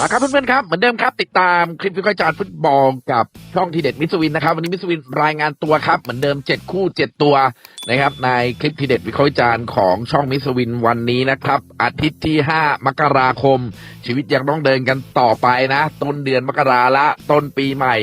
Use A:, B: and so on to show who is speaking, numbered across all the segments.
A: มาครับเพื่อนๆครับ เหมือนเดิมครับ ติดตามคลิปวิเคราะห์จารฟุตบอลกับช่องทีเด็ดมิสวินนะครับ วันนี้มิสวินรายงานตัวครับ เหมือนเดิม 7 คู่ 7 ตัวนะครับในคลิปทีเด็ดวิเคราะห์จารของช่องมิสวินวันนี้นะครับ อาทิตย์ที่ 5 มกราคม ชีวิตยังต้องเดินกันต่อไปนะ ต้นเดือนมกราละต้นปีใหม่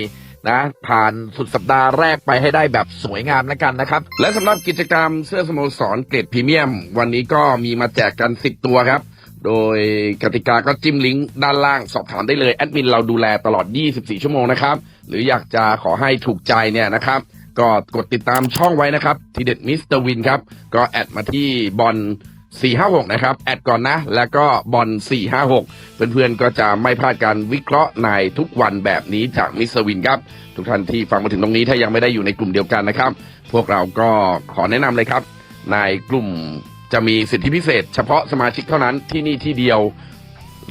A: นะผ่านสุดสัปดาห์แรกไปให้ได้แบบสวยงามแล้วกันนะครับ
B: และสำหรับกิจกรรมเสื้อสโมสรเกรดพรีเมียม วันนี้ก็มีมาแจกกัน 10 ตัวครับ โดยกติกาก็จิ้มลิงก์ด้านล่างสอบถามได้เลย แอดมินเราดูแลตลอด 24 ชั่วโมงนะครับ หรืออยากจะขอให้ถูกใจเนี่ยนะครับ ก็กดติดตามช่องไว้นะครับ ทีเด็ดมิสเตอร์วินครับ ก็แอดมาที่บอล456 นะครับ แอดก่อนนะ แล้วก็บอล456 เพื่อนๆ ก็จะไม่พลาดการวิเคราะห์ในทุกวันแบบนี้จากมิสเตอร์วินครับ ทุกท่านที่ฟังมาถึงตรงนี้ถ้ายังไม่ได้อยู่ในกลุ่มเดียวกันนะครับ พวกเราก็ขอแนะนำเลยครับ ในกลุ่ม จะมีสิทธิพิเศษ เฉพาะสมาชิกเท่านั้นที่นี่ที่เดียว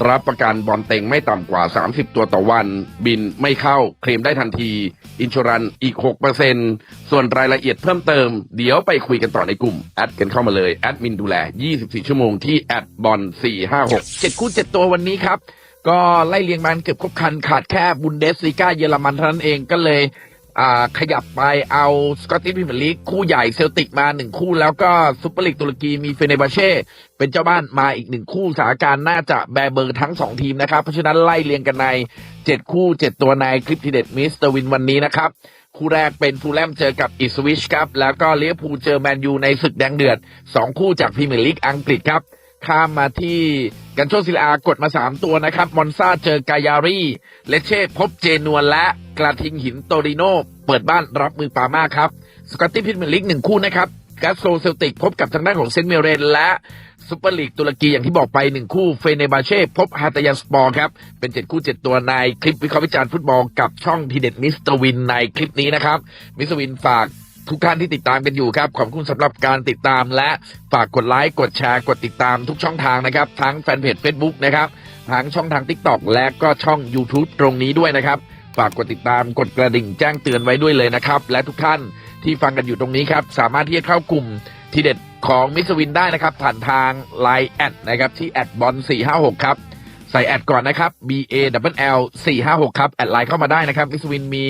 B: รับประกันบอลเต็งไม่ต่ำกว่า 30 ตัวต่อวัน บินไม่เข้าเคลมได้ทันที อินชรันอีก 6%ส่วนรายละเอียดเพิ่มเติม เดี๋ยวไปคุยกันต่อในกลุ่ม แอดกันเข้ามาเลย แอดมินดูแล 24 ชั่วโมงที่แอดบอล456
A: เจ็ดคู่เจ็ดตัววันนี้ครับ ก็ไล่เรียงมันเกือบครบคันขาดแค่บุนเดสลีกาเยอรมันเท่านั้นเองก็เลย อ่าขยับไปเอาสกอตติชพรีเมียร์ลีกคู่ใหญ่เซลติกมาหนึ่งคู่ แล้วก็ซุปเปอร์ลีกตุรกีมีเฟเนบาเช่เป็นเจ้าบ้านมาอีกหนึ่งคู่สถานการณ์น่าจะแบเบอร์ทั้งสองทีมนะครับ เพราะฉะนั้นไล่เรียงกันในเจ็ดคู่เจ็ดตัวในคลิปทีเด็ดมิสเตอร์วินวันนี้นะครับ คู่แรกเป็นฟูลแลมเจอกับอิสวิชครับแล้วก็เลี้ยวภูเจอแมนยูในศึกแดงเดือดสองคู่จากพรีเมียร์ลีกอังกฤษครับ ข้ามมาที่กันโชซิลากดมา 3 ตัวนะครับ มอนซาเจอกายารีเลเช่พบเจนวลและกระทิงหินโตริโน เปิดบ้านรับมือปามาครับ สกอตตี้พิทเมลีกหนึ่งคู่นะครับกัสโซเซลติกพบกับทางด้านของเซนต์เมเรน และซูเปอร์ลีกตุรกีอย่างที่บอกไปหนึ่งคู่เฟเนบาเช่พบฮาตายันสปอร์ครับ เป็นเจ็ดคู่เจ็ดตัวในคลิปวิเคราะห์วิจารณ์ฟุตบอลกับช่องทีเด็ดมิสเตอร์วินในคลิปนี้นะครับ มิสเตอร์วินฝาก ทุกท่านที่ติดตามกันอยู่ครับ ขอบคุณสำหรับการติดตามและฝากกดไลค์กดแชร์กดติดตามทุกช่องทางนะครับ ทั้งแฟนเพจ Facebook นะครับทั้งช่องทาง TikTok และก็ช่อง YouTube ตรงนี้ด้วยนะครับฝากกดติดตามกดกระดิ่งแจ้งเตือนไว้ด้วยเลยนะครับ และทุกท่านที่ฟังกันอยู่ตรงนี้ครับ สามารถที่จะเข้ากลุ่มทีเด็ดของมิสวินได้นะครับ ผ่านทาง Line แอดนะครับที่แอดบอล456 ครับ ใส่แอดก่อนนะครับ B A W L 4 5 6 ครับ แอดไลน์เข้ามาได้นะครับมิสวินมี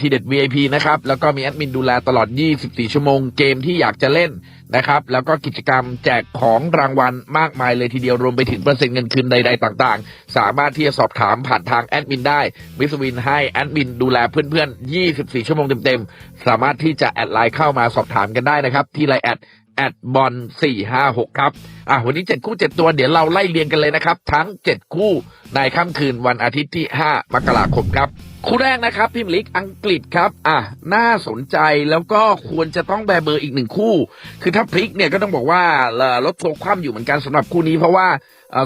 A: ทีเด็ด VIP นะครับ แล้วก็มีแอดมินดูแลตลอด 24 ชั่วโมง เกมที่อยากจะเล่นนะครับ แล้วก็กิจกรรมแจกของรางวัลมากมายเลยทีเดียว รวมไปถึงเปอร์เซ็นต์เงินคืนใด ๆ ต่างๆ สามารถที่จะสอบถามผ่านทางแอดมินได้มิสวินให้แอดมินดูแลเพื่อนๆ 24 ชั่วโมงเต็มๆ สามารถที่จะแอดไลน์เข้ามาสอบถามกันได้นะครับที่ไลน์แอด แอดบอลสี่ห้าหกครับ อะวันนี้เจ็ดคู่เจ็ดตัวเดี๋ยวเราไล่เรียงกันเลยนะครับ ทั้งเจ็ดคู่ในค่ำคืนวันอาทิตย์ที่ห้ามกราคมครับ คู่แรกนะครับพิมลิกอังกฤษครับ อะน่าสนใจแล้วก็ควรจะต้องแบเบอร์อีกหนึ่งคู่ คือถ้าพลิกเนี่ยก็ต้องบอกว่าเอ่อรถโซคว่ำอยู่เหมือนกันสำหรับคู่นี้เพราะว่า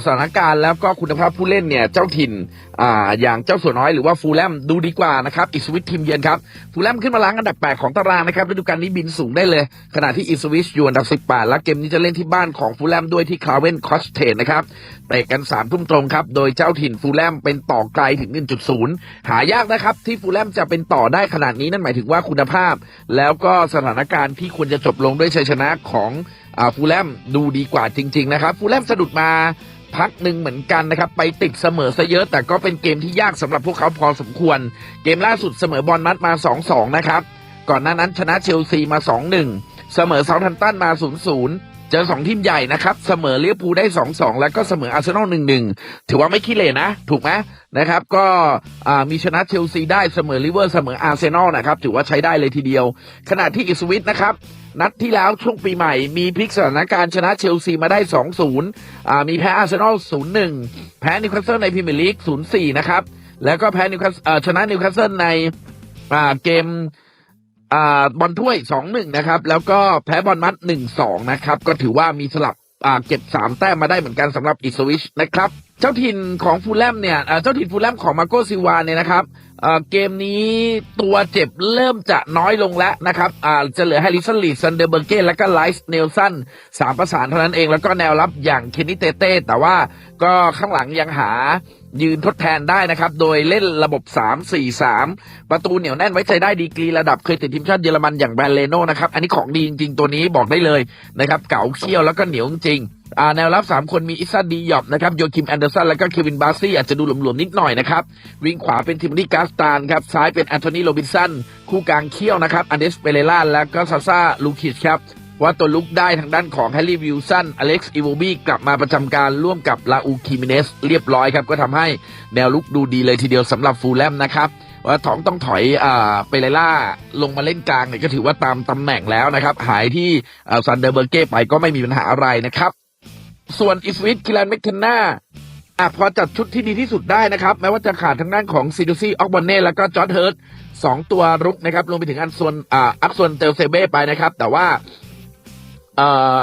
A: สถานการณ์แล้วก็คุณภาพผู้เล่นเนี่ยเจ้าถิ่นออย่างเจ้าสัวน้อยหรือว่าฟูลแลมดูดีกว่านะครับอิสวิตทีมเยือนครับฟูลแลมขึ้นมาล้างอันดับ 8 ของตารางนะครับฤดูกาลนี้บินสูงได้เลย ขณะที่อิสวิชอยู่อันดับ 18 และเกมนี้จะเล่นที่บ้านของฟูลแลมด้วยที่คาเวนคอสเทนนะครับเตะกัน3ทุ่มตรงครับโดยเจ้าถิ่นฟูลแลมเป็นต่อไกลถึง 1.0 หายากนะครับที่ฟูลแลมจะเป็นต่อได้ขนาดนี้นั่นหมายถึงว่าคุณภาพ แล้วก็สถานการณ์ที่ควรจะจบลงด้วยชัยชนะของฟูลแลมดูดีกว่าจริง ๆ นะครับ ฟูลแลมสะดุดมาพักหนึ่งเหมือนกันนะครับ ไปติดเสมอซะเยอะ แต่ก็เป็นเกมที่ยากสำหรับพวกเขาพอสมควร เกมล่าสุดเสมอบอลมัดมา 2-2 นะครับ ก่อนหน้านั้นชนะเชลซีมา 2-1 เสมอเซาท์แฮมป์ตันมา 0-0 เจอสองทีมใหญ่นะครับ เสมอเลี้ยวภูได้2-2แล้วก็เสมออาร์เซนอล1-1ถือว่าไม่ขี้เหร่นะ ถูกไหมนะครับ ก็มีชนะเชลซีได้เสมอลิเวอร์เสมออาร์เซนอลนะครับ ถือว่าใช้ได้เลยทีเดียว ขณะที่อิสวิตนะครับนัดที่แล้วช่วงปีใหม่มีพลิกสถานการณ์ชนะเชลซีมาได้ 2-0อ่ามีแพ้อาร์เซนอล 0-1 แพ้นิวคาสเซิลในพรีเมียร์ลีก 0-4 นะครับ แล้วก็แพ้นิวคาสชนะนิวคาสเซิลในเกม อ่าบอลถ้วยสองหนึ่งนะครับ แล้วก็แพ้บอลมัดหนึ่งสองนะครับ ก็ถือว่ามีสลับอ่าเก็บสามแต้มมาได้เหมือนกันสำหรับอิสวิชนะครับ เจ้าถิ่นของฟูลแลมเนี่ยเจ้าถิ่นฟูลแลมของมาโกซิวาเนี่ยนะครับเกมนี้ตัวเจ็บเริ่มจะน้อยลงแล้วนะครับจะเหลือแฮริสันลีดซันเดอร์เบอร์เก้และก็ไลส์เนลสันสามประสานเท่านั้นเองแล้วก็แนวรับอย่างเคนนิเตเต้แต่ว่าก็ข้างหลังยังหายืนทดแทนได้นะครับ โดยเล่นระบบ 3-4-3 ประตูเหนียวแน่นไว้ใจได้ดีกรีระดับเคยติดทีมชาติเยอรมันอย่างแบรนเลโนนะครับ อันนี้ของดีจริงๆตัวนี้บอกได้เลยนะครับ เก๋าเขี้ยวแล้วก็เหนียวจริง แนวรับสามคนมีอิซาดีหยอบนะครับโยคิมแอนเดอร์สันแล้วก็เควินบาซี่อาจจะดูหลวมๆนิดหน่อยนะครับ วิงขวาเป็นทิมลี่กาสตานครับซ้ายเป็นแอนโทนีโรบินสันคู่กลางเคี่ยวนะครับอันเดสเปเรล่าแล้วก็ซาซาลูคิชครับว่าตัวลุกได้ทางด้านของแฮร์รี่วิลสันอเล็กซ์อีโวบี้กลับมาประจำการร่วมกับลาอูคิมิเนสเรียบร้อยครับ ก็ทำให้แนวลุกดูดีเลยทีเดียวสำหรับฟูลแลมนะครับว่าถองต้องถอยอ่าเปเรล่าลงมาเล่นกลางเนี่ยก็ถือว่าตามตำแหน่งแล้วนะครับ หายที่ซันเดอร์เบอร์เก้ไปก็ไม่มีปัญหาอะไรนะครับ ส่วนอิสวิตคิลันแมคเคนนาอะพอจัดชุดที่ดีที่สุดได้นะครับ แม้ว่าจะขาดทางด้านของซิดูซี่ออกบอนเน่แล้วก็จอร์ดเฮิร์ตสองตัวรุกนะครับรวมไปถึงอันส่วนอ่าอักส่วนเตลเซเบ้ไปนะครับ แต่ว่าเอ่อ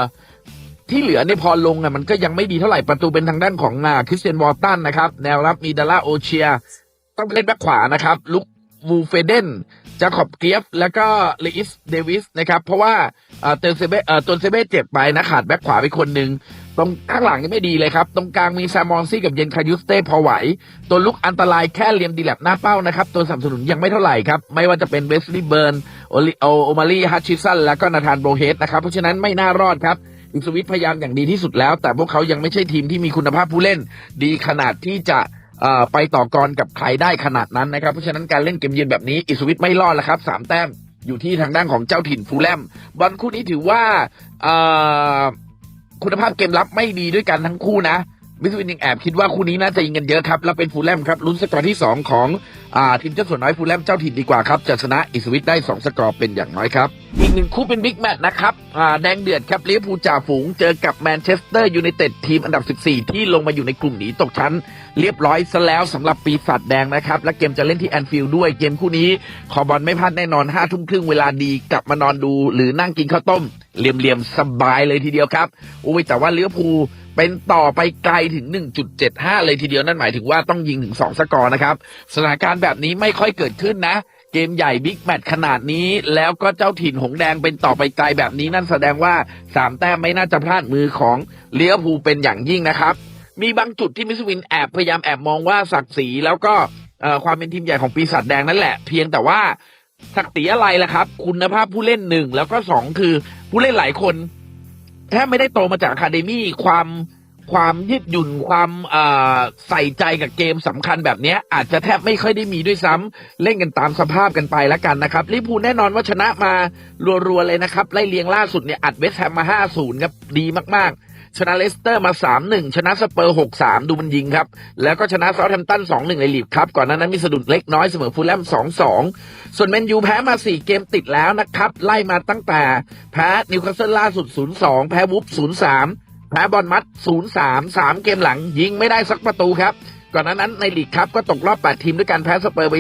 A: ที่เหลือเนี่ยพอลงอะมันก็ยังไม่ดีเท่าไหร่ประตูเป็นทางด้านของอ่าคริสเตียนวอลตันนะครับ แนวรับมีดาร่าโอเชีย ต้องเล่นแบ็คขวานะครับลุก วูเฟเดนจาคอบเกียฟ แล้วก็เลอิสเดวิสนะครับ เพราะว่าเอ่อเตลเซเบเอ่อตนเซเบเจ็บไปนะ ขาดแบ็คขวาไปคนหนึ่งตรงข้างหลังนี่ไม่ดีเลยครับ ตรงกลางมีแซมมอนซี่กับเยนคายุสเต้พอไหว ตัวลุกอันตรายแค่เลียมดีแลบหน้าเป้านะครับ ตัวสนับสนุนยังไม่เท่าไหร่ครับ ไม่ว่าจะเป็นเวสลีย์เบิร์นโอลิโอโอมารีฮัตชิสันแล้วก็นาธานโบเฮดนะครับ เพราะฉะนั้นไม่น่ารอดครับอิสวิตพยายามอย่างดีที่สุดแล้ว แต่พวกเขายังไม่ใช่ทีมที่มีคุณภาพผู้เล่น ดีขนาดที่จะ ไปต่อกรกับใครได้ขนาดนั้นนะครับ เพราะฉะนั้นการเล่นเกมเยือนแบบนี้อิสวิตไม่รอดแล้วครับสามแต้มอยู่ที่ทางด้านของเจ้าถิ่นฟูลแลมบอลคู่นี้ถือว่าคุณภาพเกมรับไม่ดีด้วยกันทั้งคู่นะ มิสวินยังแอบคิดว่าคู่นี้น่าจะยิงกันเยอะครับ แล้วเป็นฟูลแลมครับลุ้นสกอร์ที่สองของอทีมเจ้าส่วนน้อยฟูลแลมเจ้าถิ่นดีกว่าครับจะชนะอิสวิตได้สองสกอร์เป็นอย่างน้อยครับ อีกหนึ่งคู่เป็นบิ๊กแมตช์นะครับแดงเดือดครับลิเวอร์พูลจ่าฝูงเจอกับแมนเชสเตอร์ยูไนเต็ดทีมอันดับ 14 ที่ลงมาอยู่ในกลุ่มหนีตกชั้น เรียบร้อยซะแล้วสำหรับปีศาจแดงนะครับและเกมจะเล่นที่แอนฟิลด์ด้วยเกมคู่นี้ขอบอลไม่พลาดแน่นอน5ทุ่มครึ่งเวลาดีกลับมานอนดู หรือนั่งกินข้าวต้มเหลี่ยมๆสบายเลยทีเดียวครับโอ้ยแต่ว่าลิเวอร์พู เป็นต่อไปไกลถึง 1.75 เลยทีเดียวนั่นหมายถึงว่าต้องยิงถึง 2 สกอร์นะครับ สถานการณ์แบบนี้ไม่ค่อยเกิดขึ้นนะ เกมใหญ่บิ๊กแมตช์ขนาดนี้ แล้วก็เจ้าถิ่นหงแดงเป็นต่อไปไกลแบบนี้นั่นแสดงว่าสามแต้มไม่น่าจะพลาดมือของเลี้ยวภูเป็นอย่างยิ่งนะครับ มีบางจุดที่มิสวินแอบพยายามแอบมองว่าศักดิ์ศรีแล้วก็ความเป็นทีมใหญ่ของปีศาจแดงนั่นแหละ เพียงแต่ว่าศักดิ์ศรีอะไรล่ะครับ คุณภาพผู้เล่นหนึ่งแล้วก็สองคือผู้เล่นหลายคน แทบไม่ได้โตมาจากอะคาเดมี่ความความยืดหยุ่นความอใส่ใจกับเกมสำคัญแบบเนี้ยอาจจะแทบไม่ค่อยได้มีด้วยซ้ำเล่นกันตามสภาพกันไปแล้วกันนะครับลิเวอร์พูแน่นอนว่าชนะมารัวๆเลยนะครับ ไล่เลียงล่าสุดเนี่ยอัดเวสแฮมมา 5-0 ครับ ดีมากๆ ชนะเลสเตอร์มา 3-1 ชนะสเปอร์ 6-3 ดูมันยิงครับ แล้วก็ชนะเซาท์แฮมป์ตัน 2-1 ในลีกครับ ก่อนหน้านั้นมีสะดุดเล็กน้อยเสมอฟูลแลม 2-2 ส่วนแมนยูแพ้มา 4 เกมติดแล้วนะครับ ไล่มาตั้งแต่แพ้นิวคาสเซิลล่าสุด 0-2 แพ้วูฟ0-3 แพ้บอลมัด 0-3 3 เกมหลังยิงไม่ได้สักประตูครับก่อนหน้านั้นในลีกครับก็ตกรอบ 8 ทีมด้วยการแพ้สเปอร์ไป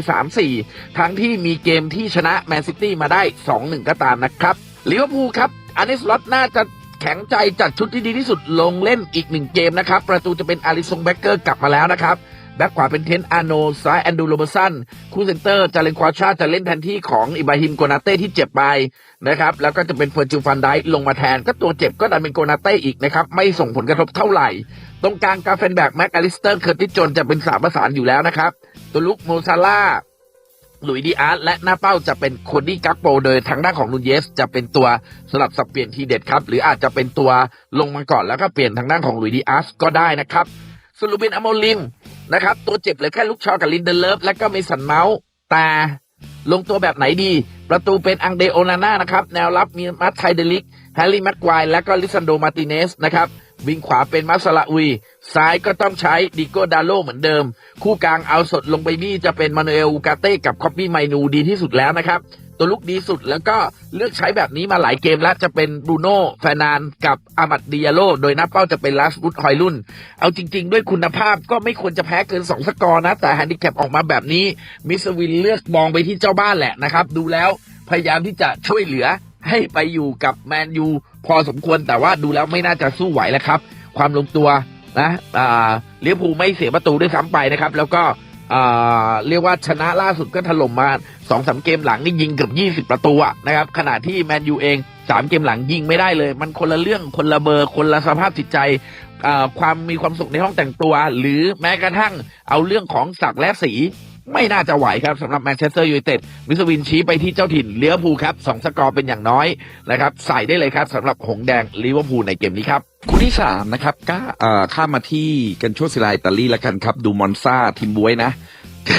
A: 3-4 ทั้งที่มีเกมที่ชนะแมนซิตี้มาได้ 2-1 ก็ตามนะครับลิเวอร์พูลครับอันนี้สล็อตน่าจะแข็งใจจัดชุดที่ดีที่สุดลงเล่นอีกหนึ่งเกมนะครับ ประตูจะเป็นอาริซงแบ็กเกอร์กลับมาแล้วนะครับ แบ็กขวาเป็นเทนอาโนซ้ายแอนดูโรเบอร์สันคู่เซนเตอร์จาเลนควาชาจะเล่นแทนที่ของอิบราฮิมโกนาเต้ที่เจ็บไปนะครับแล้วก็จะเป็นเฟอร์จิลฟันไดลงมาแทน ก็ตัวเจ็บก็ดันเป็นโกนาเต้อีกนะครับไม่ส่งผลกระทบเท่าไหร่ ตรงกลางกาเฟนแบกแม็กอลิสเตอร์ เคอร์ติจนจะเป็นสามประสานอยู่แล้วนะครับตัวลุกโมซาล่าหลุยดีอาร์ตและหน้าเป้าจะเป็นโคดี้กักโปโดยทางด้านของนูนเยส จะเป็นตัวสลับสับเปลี่ยนทีเด็ดครับ หรืออาจจะเป็นตัวลงมาก่อนแล้วก็เปลี่ยนทางด้านของหลุยดีอาร์ตก็ได้นะครับสลูบินอโมลิม นะครับ ตัวเจ็บเหลือแค่ลูกชอกับลินเดเลฟและก็เมสันเมาส์แต่ลงตัวแบบไหนดี ประตูเป็นอังเดโอนาน่านะครับ แนวรับมีมัตไทเดลิกแฮร์รี่แม็กควายและก็ลิซันโดมาติเนสนะครับวิ่งขวาเป็นมัสลาอุย ซ้ายก็ต้องใช้ดิโกดาโลเหมือนเดิม คู่กลางเอาสดลงไปนี่จะเป็นมานูเอลอูกาเต้กับคอปปี้ไมนูดีที่สุดแล้วนะครับ ตัวลุกดีสุด แล้วก็เลือกใช้แบบนี้มาหลายเกมแล้วจะเป็นบรูโน่แฟนานกับอามัดดิยาโลโดยน้าเป้าจะเป็นลาสบุตฮอยลุนเอาจริง ๆ ด้วยคุณภาพก็ไม่ควรจะแพ้เกิน 2 สกอร์นะ แต่แฮนดิแคปออกมาแบบนี้ มิสวินเลือกมองไปที่เจ้าบ้านแหละนะครับ ดูแล้วพยายามที่จะช่วยเหลือให้ไปอยู่กับแมนยูพอสมควรแต่ว่าดูแล้วไม่น่าจะสู้ไหวแล้วครับ ความลงตัวนะอ่าเลี้ยวภูไม่เสียประตูด้วยซ้ำไปนะครับ แล้วก็ เรียกว่าชนะล่าสุดก็ถล่มมาสองสามเกมหลังนี่ยิงเกือบยี่สิบประตูะนะครับ ขณะที่แมนยูเองสามเกมหลังยิงไม่ได้เลย มันคนละเรื่องคนละเบอร์ คนละสภาพจิตใจความมีความสุขในห้องแต่งตัว หรือแม้กระทั่งเอาเรื่องของสักและสี ไม่น่าจะไหวครับสำหรับแมนเชสเตอร์ยูไนเต็ดมิสวินชี้ไปที่เจ้าถิ่นเลี้ยวภูครับสองสกอร์เป็นอย่างน้อยนะครับใส่ได้เลยครับสำหรับหงแดงลิเวอร์พูลในเกมนี้ครับ
C: คู่ที่สามนะครับก็เอ่อข้ามาที่กันโชสิลาอิตาลีแล้วกันครับ ดูมอนซาทีมบวยนะ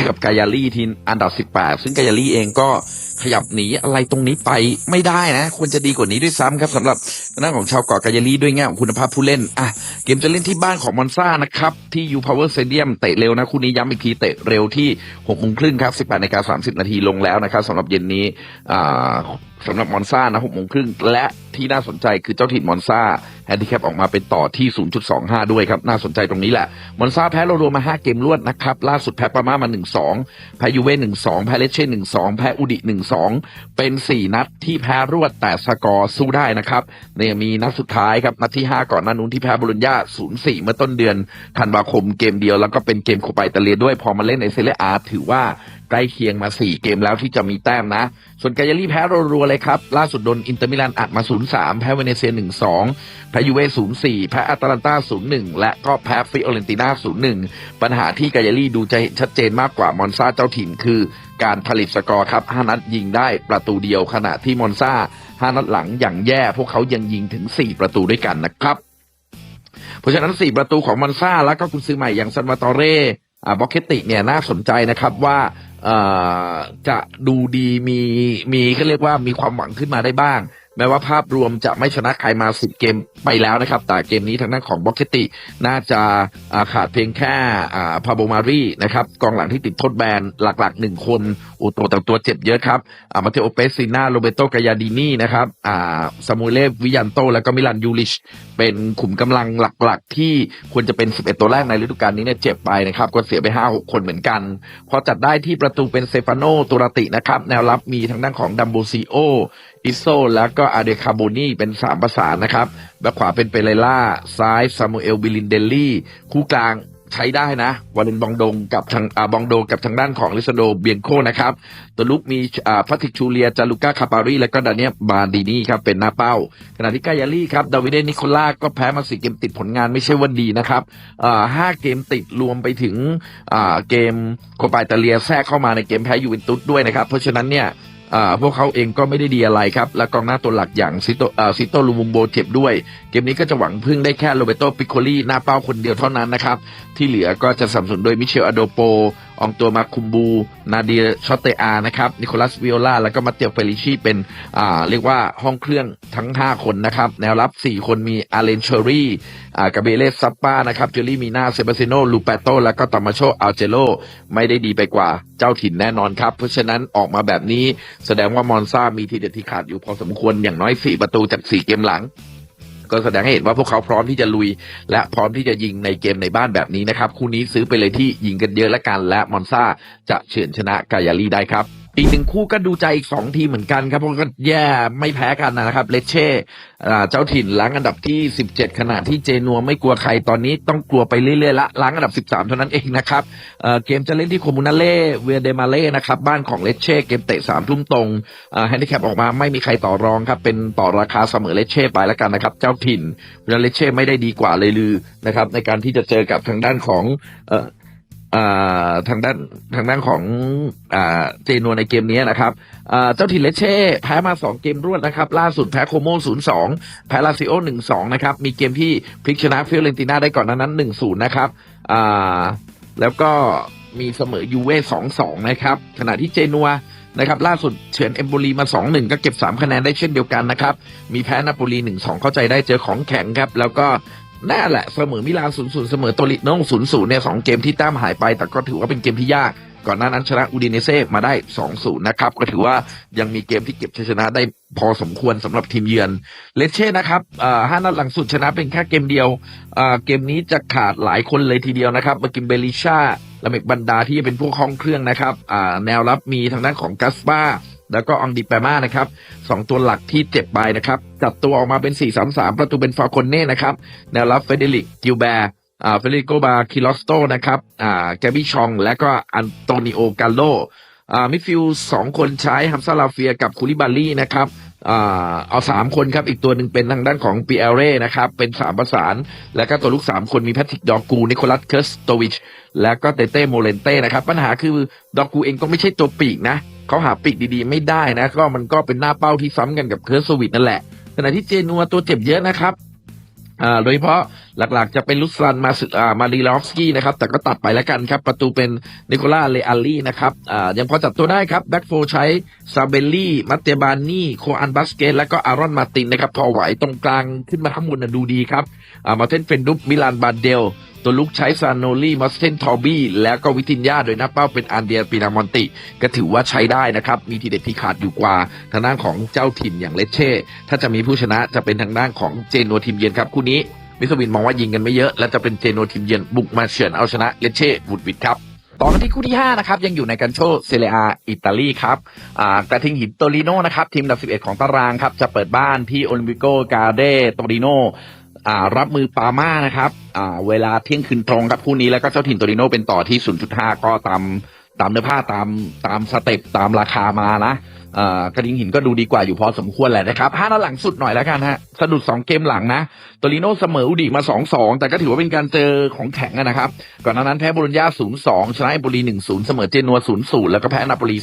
C: กับกายาลีทีมอันดับ 18 ซึ่งกายาลีเองก็ ขยับหนีอะไรตรงนี้ไปไม่ได้นะ ควรจะดีกว่านี้ด้วยซ้ำครับสำหรับทางด้านของชาวเกาะกายาลีด้วยแง่ของคุณภาพผู้เล่นอะเกมจะเล่นที่บ้านของมอนซ่านะครับ ที่ยูพาวเวอร์สเตเดียมเตะเร็วนะ คู่นี้ย้ำอีกทีเตะเร็วที่6โมงครึ่งครับ18นาฬิกา30นาทีลงแล้วนะครับสำหรับเย็นนี้อ่าสำหรับมอนซ่านะหกโมงครึ่งและที่น่าสนใจคือเจ้าถิ่นมอนซ่าแฮนดิแคปออกมาเป็นต่อที่ 0.25 ด้วยครับ น่าสนใจตรงนี้แหละ มอนซ่าแพ้เรารวมมา 5 เกมรวดนะครับ ล่าสุดแพ้ปามามา 1-2 แพ้ยูเว่1-2 แพ้เลเช่1-2 แพ้อุดิ1-2เป็น4นัดที่แพ้รวดแต่สกอร์สู้ได้นะครับเนี่ยมีนัดสุดท้ายครับนัดที่5ก่อนหน้านู้นที่แพ้บรุญญา0-4เมื่อต้นเดือนธันวาคมเกมเดียวแล้วก็เป็นเกมโคปาอิตาเลียด้วยพอมาเล่นในเซเลอาถือว่าใกล้เคียงมา 4 เกมแล้วที่จะมีแต้มนะ ส่วนกายาลีแพ้รัวๆเลยครับ ล่าสุดโดนอินเตอร์มิลานอัดมา 0-3 แพ้เวเนเซีย 1-2 แพ้ยูเว่0-4 แพ้อาตาลันตา 0-1 และก็แพ้ฟิโอเรนติน่า 0-1 ปัญหาที่กายาลีดูจะเห็นชัดเจนมากกว่ามอนซาเจ้าถิ่นคือ การผลิตสกอร์ครับ5นัดยิงได้ประตูเดียวขณะที่มอนซา5นัดหลังอย่างแย่ พวกเขายังยิงถึง 4 ประตูด้วยกันนะครับ เพราะฉะนั้น 4 ประตูของมอนซาแล้วก็คุณซื้อใหม่อย่างซันมาตอเร่อาบ็อกเคติเนี่ยน่าสนใจนะครับว่าจะดูดีมีมีเขาเรียกว่ามีความหวังขึ้นมาได้บ้าง แม้ว่าภาพรวมจะไม่ชนะใครมา10เกมไปแล้วนะครับ แต่เกมนี้ทางด้านของบ็อกเคติ น่าจะาขาดเพียงแค่อ่าพาโบมารีนะครับกองหลังที่ติดโทษแบนหลักๆหนึ่งคนโอโตแต่ตัวเจ็บเยอะครับามาเทโอเปซิน่าโรเบโตกายาดินีนะครับซามูเลฟวิยันโต แล้วก็มิลันยูลิช เป็นขุมกำลังหลักๆ ที่ควรจะเป็น 11 ตัวแรกในฤดูกาลนี้เนี่ยเจ็บไปนะครับก็เสียไป 5-6 คนเหมือนกันพอจัดได้ที่ประตูเป็นเซฟานโนตุรตินะครับแนวรับมีทางด้านของดัมโบซิโออิโซแล้วก็อาเดคาโบนีเป็น3ประสานนะครับแบ็คขวาเป็นเปเรล่า ซ้ายซามูเอลบิลินเดลลี่ คู่กลาง ใช้ได้นะวาเลนบองดงกับทางอบองโดกับทางด้านของลิซโดเบียนโคนะครับตัวลุกมีอ่าพัติกชูเลียจารุก้าคาปารีและก็ดาเนียบาดีนี่ครับเป็นหน้าเป้า ขณะที่กายาลี่ครับดาวิดเดนิโคล่าก็แพ้มาสี่เกมติดผลงานไม่ใช่วันดีนะครับห้าเกมติดรวมไปถึงเกมโคปาอิตาเลียแทรกเข้ามาในเกมแพ้ยูเวนตุสด้วยนะครับ เพราะฉะนั้นเนี่ย พวกเขาเองก็ไม่ได้ดีอะไรครับ และกองหน้าตัวหลักอย่างซิโตซิโตลูมุมโบเจ็บด้วย เกมนี้ก็จะหวังพึ่งได้แค่โรเบโตปิโคลีหน้าเป้าคนเดียวเท่านั้นนะครับ ที่เหลือก็จะสัมสนโดยมิเชลอโดโป อองตัวมาคุมบู นาเดียชอตเตอานะครับนิโคลัสวิโอลาแล้วก็มาเตียวเฟลิชีเป็นอ่าเรียกว่าห้องเครื่องทั้ง 5 คนนะครับ แนวรับ 4 คนมีอาเลนเชอรี่อ่ากาเบเลสซัปป้านะครับเจอรี่มีนาเซบาซิโนลูเปโตแล้วก็ตอมาโชอัลเจโลไม่ได้ดีไปกว่าเจ้าถิ่นแน่นอนครับ เพราะฉะนั้นออกมาแบบนี้แสดงว่ามอนซามีทีเด็ดที่ขาดอยู่พอสมควรอย่างน้อย 4 ประตูจาก 4 เกมหลัง ก็แสดงให้เห็นว่าพวกเขาพร้อมที่จะลุย และพร้อมที่จะยิงในเกมในบ้านแบบนี้นะครับคู่นี้ซื้อไปเลยที่ยิงกันเยอะและกันและมอนซาจะเฉือนชนะกายาลีได้ครับ อีกหนึ่งคู่ก็ดูใจอีกสองทีเหมือนกันครับเพราะก็แย่ไม่แพ้กันนะครับเลเช่เจ้าถิ่นล้างอันดับที่17ขณะที่เจนัวไม่กลัวใครตอนนี้ต้องกลัวไปเรื่อยๆละล้างอันดับ13เท่านั้นเองนะครับเกมจะเล่นที่โคมูนาเล่เวเดมาเล่นะครับบ้านของเลเช่เกมเตะสามทุ่มตรงแฮนดิแคปออกมาไม่มีใครต่อรองครับเป็นต่อราคาเสมอเลเช่ไปแล้วกันนะครับเจ้าถิ่นเวลาเลเช่ไม่ได้ดีกว่าเลยลือนะครับในการที่จะเจอกับทางด้านของ ทางด้านทางด้านของเจนัวในเกมนี้นะครับเจ้าถิ่นเลเช่แพ้มา 2 เกมรวดนะครับ ล่าสุดแพ้โคโม0-2แพ้ลาซิโอ1-2นะครับ มีเกมที่พลิกชนะฟิโอเรนติน่าได้ก่อนหนานั้น1-0นะครับแล้วก็มีเสมอยูเว่2-2นะครับ ขณะที่เจนัวนะครับล่าสุดเฉือนเอมโบลีมา 2-1 ก็เก็บ 3 คะแนนได้เช่นเดียวกันนะครับ มีแพ้นาโปลี 1-2 เข้าใจได้เจอของแข็งครับ แล้วก็ น่าแหละเสมอมิลาน0-0เสมอโตริโน่0-0เนี่ยสองเกมที่แต้มหายไป แต่ก็ถือว่าเป็นเกมที่ยาก ก่อนหน้านั้นชนะอูดิเนเซ่มาได้2-0นย์นะครับ ก็ถือว่ายังมีเกมที่เก็บชัยชนะได้พอสมควรสำหรับทีมเยือนเลเช่นะครับห้านัดหลังสุดชนะเป็นแค่เกมเดียวเกมนี้จะขาดหลายคนเลยทีเดียวนะครับมากิมเบลิชาและเมกบันดาที่เป็นพวกห้องเครื่องนะครับแนวรับมีทางด้านของกัสปา แล้วก็อองดิเปมานะครับสองตัวหลักที่เจ็บไปนะครับจัดตัวออกมาเป็น 4-3-3 ประตูเป็นฟาโคเน่นะครับแนวรับเฟเดริกกิลแบร์อ่าเฟเดริโกบาคิลอสโตนะครับอ่าแกบี้ชอง และก็อันโตนิโอกาโลอ่ามิดฟิลสองคนใช้ฮัมซาลาเฟียกับคูลิบาลีนะครับ
B: อ่าเอาสามคนครับ อีกตัวหนึ่งเป็นทางด้านของปีเอเร่นะครับ เป็นสามประสาน แล้วก็ตัวลูกสามคนมีแพทริกดอกูนิโคลัสเคิร์สโตวิช แล้วก็เตเต้โมเลนเต้นะครับ ปัญหาคือดอกูเองก็ไม่ใช่ตัวปีกนะ เขาหาปีกดีๆ ไม่ได้นะ ก็มันก็เป็นหน้าเป้าที่ซ้ำกันกับเคิร์สวิตนั่นแหละขณะที่เจนัวตัวเจ็บเยอะนะครับอ่าโดยเฉพาะ หลักๆ จะเป็นลุสลันมาสึอ่ามารีลอฟสกี้นะครับ แต่ก็ตัดไปแล้วกันครับ ประตูเป็นนิโคล่าเลอาลี่นะครับอ่ายังพอจับตัวได้ครับ แบ็กโฟใช้ซาเบลลี่ มัตเตบานี่ โคอันบัสเกต แล้วก็อารอนมาตินนะครับ พอไหวตรงกลางขึ้นมาทั้งหมดนะดูดีครับอ่ามาเทนเฟนดุปมิลานบาเดล ตัวลุกใช้ซานโนลี่มอสเทนทอร์บี้ แล้วก็วิตินยาโดยหน้าเป้าเป็นอันเดียปีนามอนติ ก็ถือว่าใช้ได้นะครับ มีทีเด็ดที่ขาดอยู่กว่าทางด้านของเจ้าถิ่นอย่างเลเช่ ถ้าจะมีผู้ชนะจะเป็นทางด้านของเจโนทีมเยือนครับคู่นี้ มิสวินมองว่ายิงกันไม่เยอะและจะเป็นเจโนทีมเยือนบุกมาเฉือนเอาชนะเลเช่วูดวิดครับ
A: ต่อกันที่คู่ที่ 5 นะครับ ยังอยู่ในกันโชเซเรียอิตาลีครับอ่ากระทิงหินโตริโนนะครับ ทีมอันดับ 11 ของตารางครับ จะเปิดบ้านที่โอลิมปิโกกาเดโตริโนรับมือปาม่านะครับเวลาเที่ยงคืนตรงครับคู่นี้แล้วก็เจ้าถิ่นโตริโนเป็นต่อที่ 0.5 ก็ตาม ตามเนื้อผ้าตามตามสเต็ปตามราคามานะอ่ากระทิงหินก็ดูดีกว่าอยู่พอสมควรแหละนะครับห้านัดหลังสุดหน่อยแล้วกันฮะสะดุดสองเกมหลังนะโตริโนเสมออุดิมา2-2แต่ก็ถือว่าเป็นการเจอของแข็งนะครับก่อนหน้านั้นแพ้บโลญญา0-2ชนะเอมโปลี1-0เสมอเจนัว0-0แล้วก็แพ้นาโปลี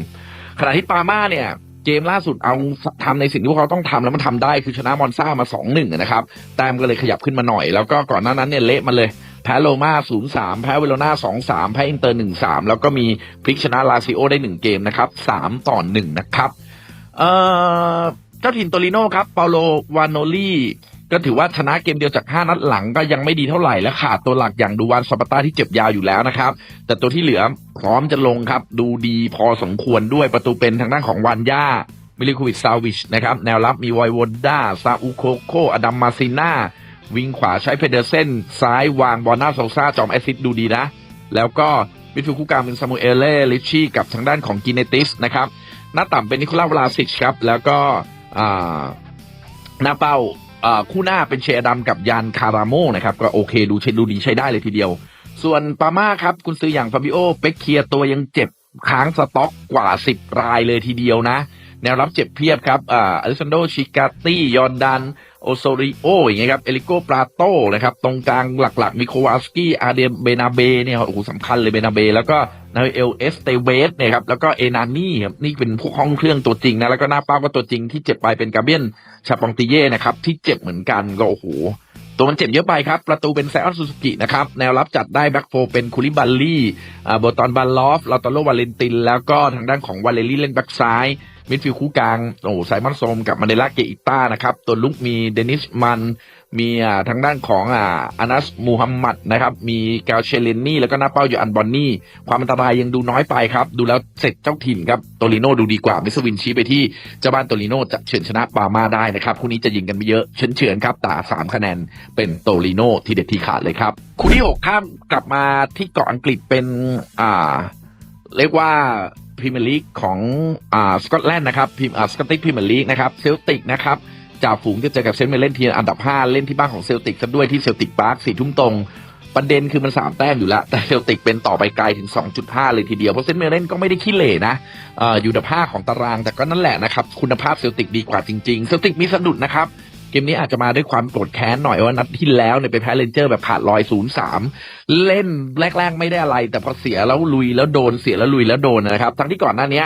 A: 0-1ขณะที่ปาม่าเนี่ยเกมล่าสุดเอาทำในสิ่งที่พวกเขาต้องทำแล้วมันทำได้คือชนะมอนซ่ามา2-1อะนะครับแต้มก็เลยขยับขึ้นมาหน่อย แล้วก็ก่อนหน้านั้นเนี่ยเละมาเลย แพ้โรม่า0-3แพ้เวโรนา2-3แพ้อินเตอร์1-3แล้วก็มีพลิกชนะลาซิโอได้1เกมนะครับ3ต่อ1นะครับ เอ่อเจ้าถิ่นโตริโนครับเปาโลวานโนลีก็ถือว่าชนะเกมเดียวจาก 5 นัดหลังก็ยังไม่ดีเท่าไหร่และขาดตัวหลักอย่างดูวานซาปาต้าที่เจ็บยาวอยู่แล้วนะครับ แต่ตัวที่เหลือพร้อมจะลงครับ ดูดีพอสมควรด้วยประตูเป็นทางด้านของวานย่ามิลิคูวิชซาวิชนะครับ แนวรับมีวอยวนด้าซาอุโคโคอดัมมาซิน่า วิงขวาใช้เพเดอร์เซนซ้ายวางบอลหน้าโซซ่าจอมแอซิสต์ดูดีนะ แล้วก็มิดฟิลด์คู่กลางเป็นซามูเอลเล่ลิชชี่กับทางด้านของกินเนติสนะครับหน้าต่ำเป็นนิโคลาวลาซิชครับ แล้วก็หน้าเป้าคู่หน้าเป็นเชอดัมกับยานคาราโมนะครับ ก็โอเคดูใช้ดูดีใช้ได้เลยทีเดียว ส่วนปาม่าครับคุณซื้ออย่างฟาบิโอเป็กเคียตัวยังเจ็บค้างสต็อกกว่า 10 รายเลยทีเดียวนะ แนวรับเจ็บเพียบครับอ่าอลิซันโดชิกาตี้ยอนดันโอโซริโออย่างเงี้ยครับ เอลิโกปราโตนะครับ ตรงกลางหลักๆมิโควาสกี้ อาเดมเบนาเบเนี่ยโอ้โหสำคัญเลยเบนาเบ แล้วก็นาเอลเอสเตเวสเนี่ยครับ แล้วก็เอนานี่ครับ นี่เป็นพวกห้องเครื่องตัวจริงนะ แล้วก็หน้าเป้าก็ตัวจริงที่เจ็บไปเป็นกาเบียนชาปองติเย่นะครับ ที่เจ็บเหมือนกันก็โอ้โห ตัวมันเจ็บเยอะไปครับ ประตูเป็นไซออนซูซูกินะครับ แนวรับจัดได้แบ็กโฟเป็นคูลิบัลลี่อ่าโบตอนบัลลอฟลาตโลวาเลนติน แล้วก็ทางด้านของวาเลรี่เล่นแบ็กซ้าย มิดฟิลด์คู่กลางโอ้ไซมอนโซมกับมาเดล่าเกอิต้านะครับตัวลุกมีเดนิสมันมีอ่าทางด้านของอ่าอานัสมูฮัมหมัดนะครับมีกาเชเลนนี่แล้วก็หน้าเป้าอยู่อันบอนนี่ ความอันตรายยังดูน้อยไปครับ ดูแล้วเสร็จเจ้าถิ่นครับโตลิโนดูดีกว่ามิสวินชี้ไปที่เจ้าบ้านโตลิโนจะเฉือนชนะปามาได้นะครับคู่นี้จะยิงกันไม่เยอะเฉือนเฉือนๆครับแต่สามคะแนนเป็นโตลิโนที่เด็ดที่ขาดเลยครับคู่ที่หกข้ามกลับมาที่เกาะอังกฤษเป็นอ่า เรียกว่าพรีเมียร์ลีกของอ่าสกอตแลนด์นะครับพิมอ่าสกอตติกพรีเมียร์ลีกนะครับเซลติกนะครับจ่าฝูงจะเจอกับเซนต์เมเล่นทีอันดับ 5 เล่นที่บ้านของเซลติกซะด้วยที่เซลติกพาร์คสี่ทุ่มตรงประเด็นคือมันสามแต้มอยู่แล้ว แต่เซลติกเป็นต่อไปไกลถึง 2.5 เลยทีเดียว เพราะเซนต์เมเล่นก็ไม่ได้ขี้เหร่นะอ่ออยู่อันดับ5ของตารางแต่ก็นั่นแหละนะครับ คุณภาพเซลติกดีกว่าจริงๆเซลติกมีสะดุดนะครับ กมนี้อาจจะมาด้วยความโกรธแค้นหน่อยว่านัดที่แล้วเนี่ยไปแพ้เรนเจอร์แบบขาดลอยศูนย์สามเล่นแรก ๆ ไม่ได้อะไร แต่พอเสียแล้วลุยแล้วโดนเสียแล้วลุยแล้วโดนนะครับ ทั้งที่ก่อนหน้านี้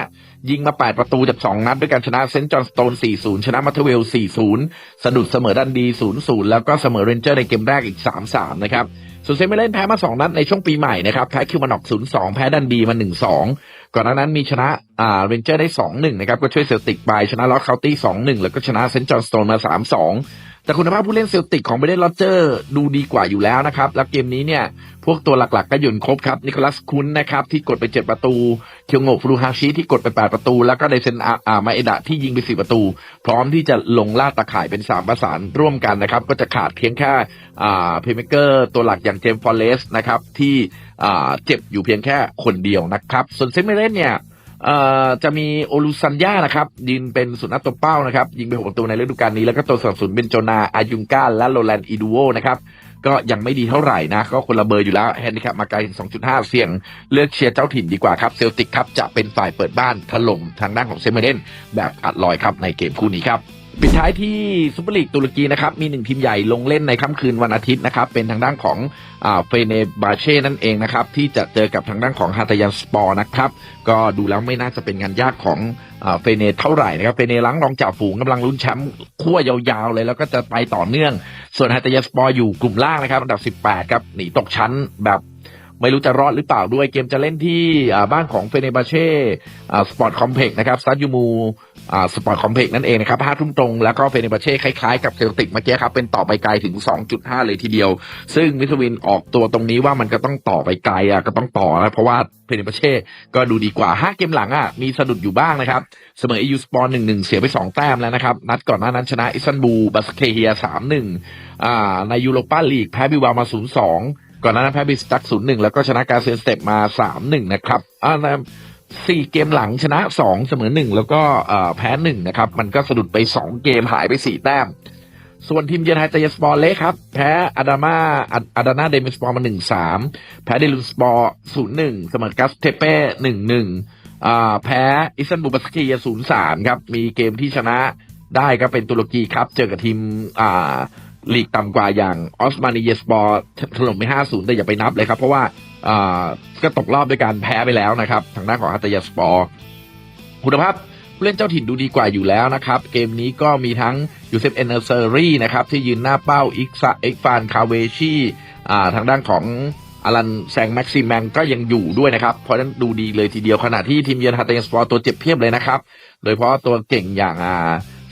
A: ยิงมา 8 ประตูจาก 2 นัดด้วยการชนะเซนต์จอห์นสโตน 4-0 ชนะมัทเทเวล 4-0 สะดุดเสมอดันดี 0-0 แล้วก็เสมอเรนเจอร์ในเกมแรกอีก 3-3 นะครับ ส่วนเซมิเมเล่นแพ้มา 2 นัดในช่วงปีใหม่นะครับแพ้คิวมานอก0-2แพ้ดันดีมา 1-2 ก่อนหน้านั้นมีชนะอ่าเรนเจอร์ได้ 2-1 นะครับ ก็ช่วยเซลติกไปชนะลอสเคาน์ตี้2-1 แล้วก็ชนะเซนต์จอห์นสโตนมา 3-2 แต่คุณภาพผู้เล่นเซลติกของเบเดนโรเจอร์ดูดีกว่าอยู่แล้วนะครับ แล้วเกมนี้เนี่ย พวกตัวหลักๆก็ยุนครบครับ นิโคลัสคุนนะครับ ที่กดไป 7 ประตู เคียวโงะฟรูฮาชิที่กดไป 8 ประตู แล้วก็ไดเซนอาอามาเอดะที่ยิงไป 4 ประตู พร้อมที่จะลงล่าตะข่ายเป็น 3 ประสานร่วมกันนะครับ ก็จะขาดเพียงแค่อ่าเพย์เมเกอร์ตัวหลักอย่างเจมส์ฟอเรสนะครับที่อ่าเจ็บอยู่เพียงแค่คนเดียวนะครับ ส่วนเซนเมเล่นเนี่ย จะมีโอลูซันยานะครับ ยิงเป็นสุนัขตัวเป้านะครับ ยิงไปหกประตูในฤดูกาลนี้ แล้วก็ตัวสนับสนุนเป็นโจนาอายุงกาและโรแลนด์อีดูโวนะครับก็ยังไม่ดีเท่าไหร่นะ ก็คนละเบอร์อยู่แล้วแฮนดิแคปมาไกลถึง 2.5 เสี่ยง เลือกเชียร์เจ้าถิ่นดีกว่าครับ เซลติกครับ จะเป็นฝ่ายเปิดบ้านถล่มทางด้านของเซมเดนแบบอัดลอยครับในเกมคู่นี้ครับ ปิดท้ายที่ซุปเปอร์ลีกตุรกีนะครับ มีหนึ่งทีมใหญ่ลงเล่นในค่ำคืนวันอาทิตย์นะครับ เป็นทางด้านของเฟเนบาเช่นั่นเองนะครับ ที่จะเจอกับทางด้านของฮาตายันสปอร์นะครับ ก็ดูแล้วไม่น่าจะเป็นงานยากของเฟเนเท่าไหร่นะครับ เฟเนล้างรองจ่าฝูงกำลังลุ้นแชมป์ขั้วยาวๆเลย แล้วก็จะไปต่อเนื่อง ส่วนฮาตายันสปอร์อยู่กลุ่มล่างนะครับอันดับ 18ครับหนีตกชั้นแบบไม่รู้จะรอดหรือเปล่าด้วยเกมจะเล่นที่บ้านของเฟเนบาเช่สปอร์ตคอมเพล็กซ์นะครับสตาร์ยูมู สปอร์ตคอมเพล็กซ์นั่นเองนะครับห้าทุ่มตรงแล้วก็เฟเนบาเช่คล้ายๆกับเซลติกเมื่อกี้ครับ เป็นต่อไปไกลถึง 2.5 เลยทีเดียว ซึ่งมิสวินออกตัวตรงนี้ว่ามันก็ต้องต่อไปไกลอะก็ต้องต่อนะเพราะว่าเฟเนบาเช่ก็ดูดีกว่า 5 เกมหลังอะมีสะดุดอยู่บ้างนะครับ เสมอเอยูสปอร์หนึ่งหนึ่งเสียไป 2 แต้มแล้วนะครับ นัดก่อนหน้านั้นชนะอิสตันบูลบัสเคเฮียสามหนึ่งอ่าในยูโรปาลีกแพ้บิวามาศูนย์สองก่อนหน้านั้นแพ้บิสตักศูนย์หนึ่งแล้วก็ชนะกาเซนสเต็ปมาสามหนึ่งนะครับอ่า สี่เกมหลังชนะสองเสมอหนึ่งแล้วก็แพ้หนึ่งนะครับ มันก็สะดุดไปสองเกมหายไปสี่แต้ม ส่วนทีมเยือนไฮเตยสปอร์เล็กครับ แพ้อาดามาอาดานาเดมิสปอร์มาหนึ่งสามแพ้เดลุนสปอร์ศูนย์หนึ่งเสมอกัสเทเป้หนึ่งหนึ่งแพ้อิสตันบูลบัสกียศูนย์สามครับ มีเกมที่ชนะได้ก็เป็นตุรกีครับ เจอกับทีมอ่าลีกต่ำกว่าอย่างออสมานีเยสปอร์ถล่มไป 5-0 แต่อย่าไปนับเลยครับ เพราะว่า ก็ตกรอบด้วยการแพ้ไปแล้วนะครับ ทางด้านของฮัตเยสปอร์คุณภาพผู้เล่นเจ้าถิ่นดูดีกว่าอยู่แล้วนะครับ เกมนี้ก็มีทั้งยูเซฟเอนเนอร์เซอรี่นะครับ ที่ยืนหน้าเป้าอิกซาเอ็กฟานคาเวชี่ทางด้านของอลันแซงแม็กซิมแมงก็ยังอยู่ด้วยนะครับ เพราะฉะนั้นดูดีเลยทีเดียวขณะที่ทีมเยือนฮัตเยสปอร์ตัวเจ็บเพียบเลยนะครับ โดยเฉพาะตัวเก่งอย่างอ่า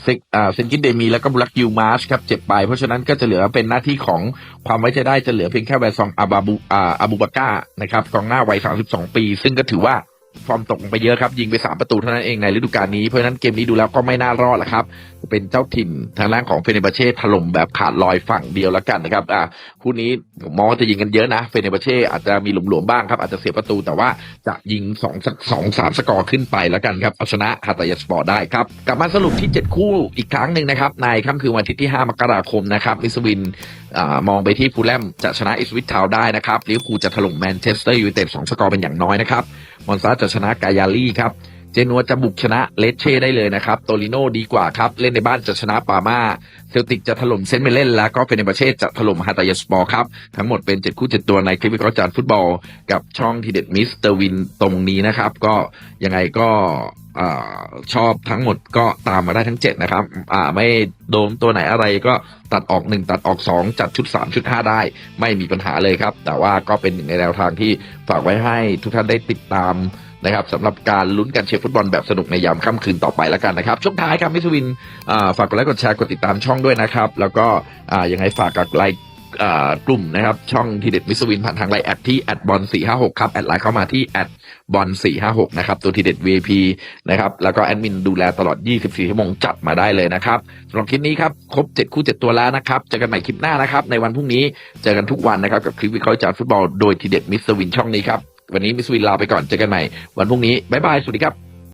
A: เซกเซนกินเดมีแล้วก็บุรักยูมาร์ชครับเจ็บไป เพราะฉะนั้นก็จะเหลือเป็นหน้าที่ของความไว้ใจได้จะเหลือเพียงแค่แวร์ซองอาบาบูอาบูบาก้านะครับกองหน้าวัย 32 ปี ซึ่งก็ถือว่า ฟอร์มตกลงไปเยอะครับ ยิงไป 3 ประตูเท่านั้นเองในฤดูกาลนี้ เพราะฉะนั้นเกมนี้ดูแล้วก็ไม่น่ารอดแหละครับ เป็นเจ้าถิ่นทางด้านของเฟเนบาเช่ถล่มแบบขาดลอยฝั่งเดียวแล้วกันนะครับอ่าคู่นี้ผมมองว่าจะยิงกันเยอะนะเฟเนบาเช่อาจจะมีหลวมๆบ้างครับ อาจจะเสียประตูแต่ว่าจะยิงสองสักสองสามสกอร์ขึ้นไปแล้วกันครับเอาชนะฮาตายสปอร์ได้ครับ กลับมาสรุปที่ 7 คู่อีกครั้งหนึ่งนะครับในค่ำคืนวันอาทิตย์ที่ 5 มกราคมนะครับมิสวินอามองไปที่ฟูลแลมจะชนะอิสวิตทาวได้นะครับลิเวอร์พูลจะถล่มแมนเชสเตอร์ยูไนเต็ดสองสกอร์เป็นอย่างน้อยนะครับมอนซาจะชนะกายาลีครับ เจนัวจะบุกชนะเลเช่ได้เลยนะครับโตลิโน่ดีกว่าครับ เล่นในบ้านจะชนะปามาเซลติกจะถล่มเซนเมเล่นแล้วก็เฟเนบาเช่จะถล่มฮาตายสปอร์ครับ ทั้งหมดเป็น7คู่7ตัวในคลิปวิเคราะห์จานฟุตบอล กับช่องทีเด็ดมิสเตอร์วินตรงนี้นะครับ ก็ยังไงก็อชอบทั้งหมดก็ตามมาได้ทั้ง 7 นะครับ อ่าไม่โดมตัวไหนอะไรก็ตัดออก 1 ตัดออก 2 จัดชุด 3 ชุด 5 ได้ ไม่มีปัญหาเลยครับ แต่ว่าก็เป็นในแนวทางที่ฝากไว้ให้ทุกท่านได้ติดตาม นะครับสำหรับการลุ้นการเชียร์ฟุตบอลแบบสนุกในยามค่ำคืนต่อไปแล้วกันนะครับช่วงท้ายครับมิสวินฝากกดไลค์กดแชร์กดติดตามช่องด้วยนะครับ แล้วก็ยังไงฝากกับไลค์อ่กลุ่มนะครับ ช่องทีเด็ดมิสวินผ่านทางไลน์แอดที่แอดบอลสี่ห้าหกครับ แอดไลน์เข้ามาที่แอดบอลสี่ห้าหกนะครับตัวทีเด็ด VIP นะครับ แล้วก็แอดมินดูแลตลอด 24 ชั่วโมงจัดมาได้เลยนะครับสำหรับคลิปนี้ครับ ครบ 7 คู่ 7 ตัวแล้วนะครับ เจอกันใหม่คลิปหน้านะครับ ในวันพรุ่งนี้เจอกันทุกวันนะครับ กับคลิปวิเคราะห์จากฟุตบอลโดยทีเด็ดมิสวินช่องนี้ครับ วันนี้มิสวินลาไปก่อนเจอกันใหม่ วันพรุ่งนี้บ๊ายบายสวัสดีครับ